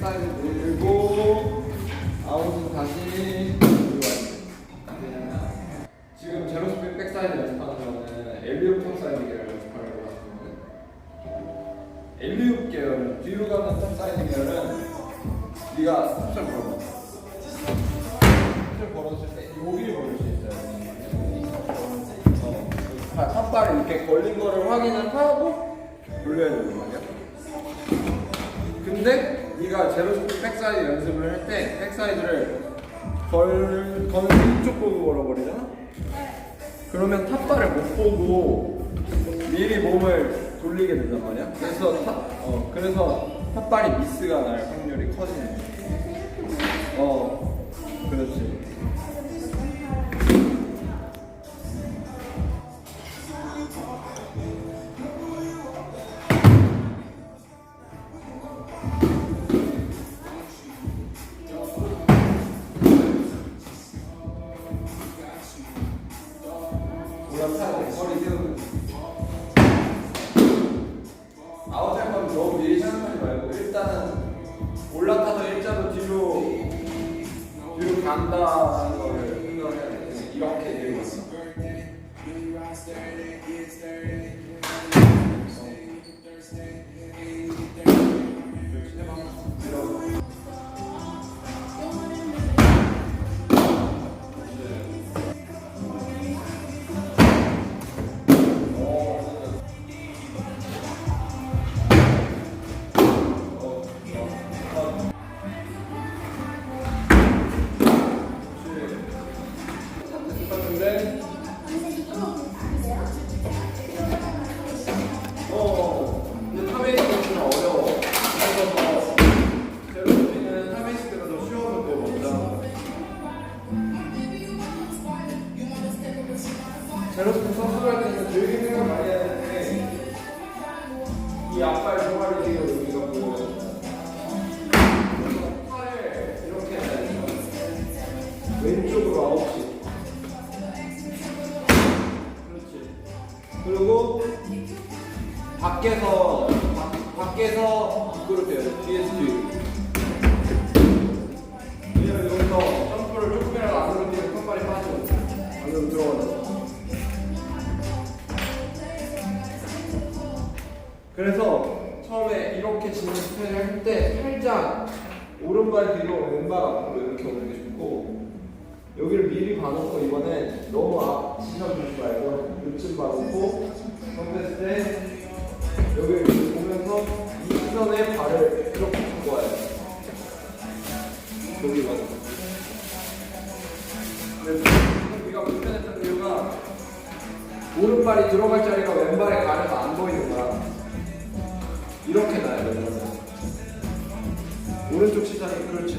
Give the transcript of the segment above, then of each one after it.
밀고 아웃은 다시 밀고 지금 제로 스피드 백사이드 연습하는 거는 엘리웁 탑사이드 계열 연습하는 것 같은데 엘리웁 계열은 뒤로 가는 탑사이드 계열은 네가 탑을 걸어 탑을 걸었을 때 여기를 걸을 수 있어요. 어, 아, 탑발이 이렇게 걸린 거를 확인을 하고 돌려야 되는 말이야? 근데 네가 제로 스피드 백사이드 연습을 할 때 백사이드를 걸, 거는 이쪽 보고 걸어버리잖아? 그러면 탑발을 못 보고 미리 몸을 돌리게 된단 말이야. 그래서 탑, 어, 그래서 탑발이 미스가 날 확률이 커지는 거야. 어, 그렇지. 너무 미리 생각하지 말고 일단은 올라타서 일자로 뒤로 뒤로 간다는 거를 생각해야 돼. 이렇게 뒤로 간다. 제로스피 선수할 때는 되게 생각 많이 되는데 이 앞발 조발이 지금 여기가 보여요. 팔을 이렇게 해야 돼요. 왼쪽으로 아홉 시. 그렇지. 그리고 밖에서 밖- 밖에서 밖으로 돼야 돼. 뒤에서 뒤로. 그래서 처음에 이렇게 지는 스타일 할때 살짝 오른발 뒤로 왼발 앞으로 이렇게 오는 게 좋고 여기를 미리 봐놓고 이번에 너무 앞 시선 주지 말고 요쯤 봐놓고 덤벨 때 여기를 이렇게 보면서 이 시선에 발을 이렇게 와야 돼. 여기 봐서 근데 우리가 불편했던 이유가 오른발이 들어갈 자리가 왼발에 가려서 안 보이는 거야 이렇게 놔야 돼 오른쪽 시선이 그렇지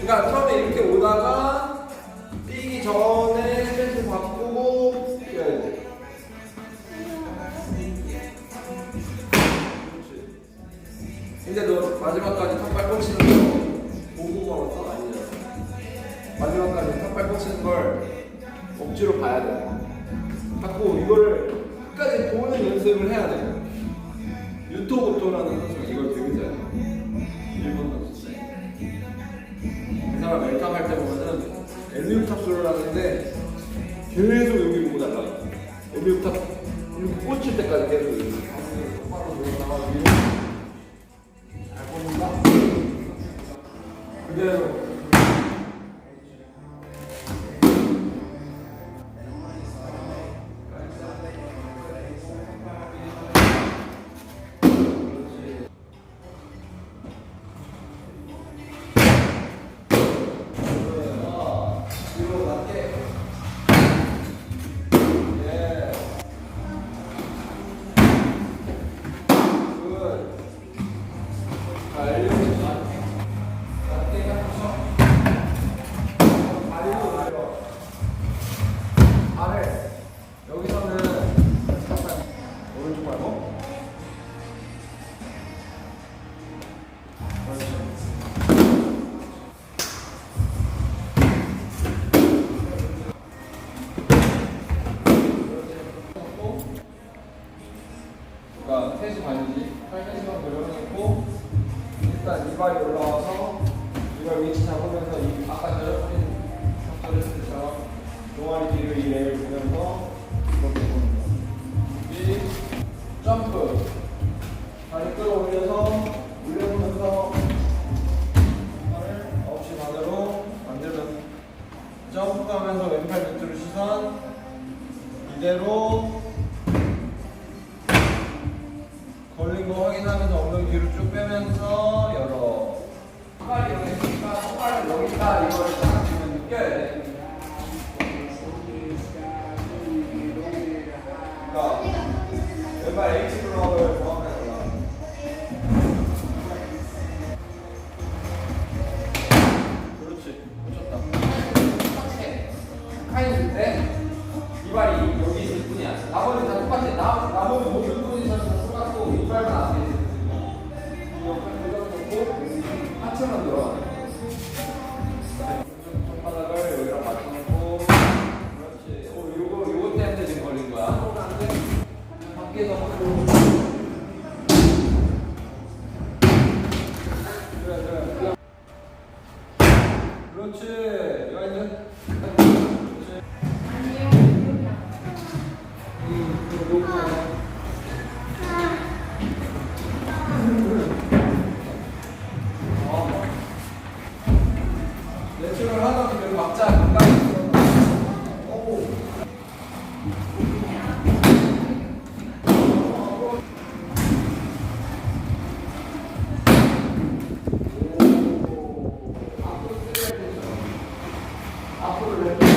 그러니까 처음에 이렇게 오다가 뛰기 전에 스탠스 바꾸고 뛰어야 돼. 그렇지. 근데 너 마지막까지 탑발 꽂히는 거 보고 걸었어? 아니잖아. 마지막까지 탑발 꽂히는 걸 억지로 봐야 돼. 자꾸 이거를 끝까지 보는 연습을 해야 돼. 유토고토라는 선수가 이걸 되게 잘해. 일본 선수. 그 사람 웰컴 할때 보면은 엘리웁 탑솔을 하는데 계속 여기 보고 날라가. 엘리웁 탑 이렇게 꽂힐 때까지 계속 여기. 꽂는다. 그대로. 그러니까 3시 반이지. 8시간 돌려놓고 일단 이발이 올라와서 이발 위치 잡으면서 이 아까 저렇게 잡혔을 때처럼 동아리 뒤로 이 랩을 보면서 이렇게 보는 걸린 거 확인하면서 엉덩이 뒤로 쭉 빼면서 열어. 손발이 여기 있으니까 손발을 여기다 딱 지금 느껴야 돼. 그러니까 왼발 H I'll put it in.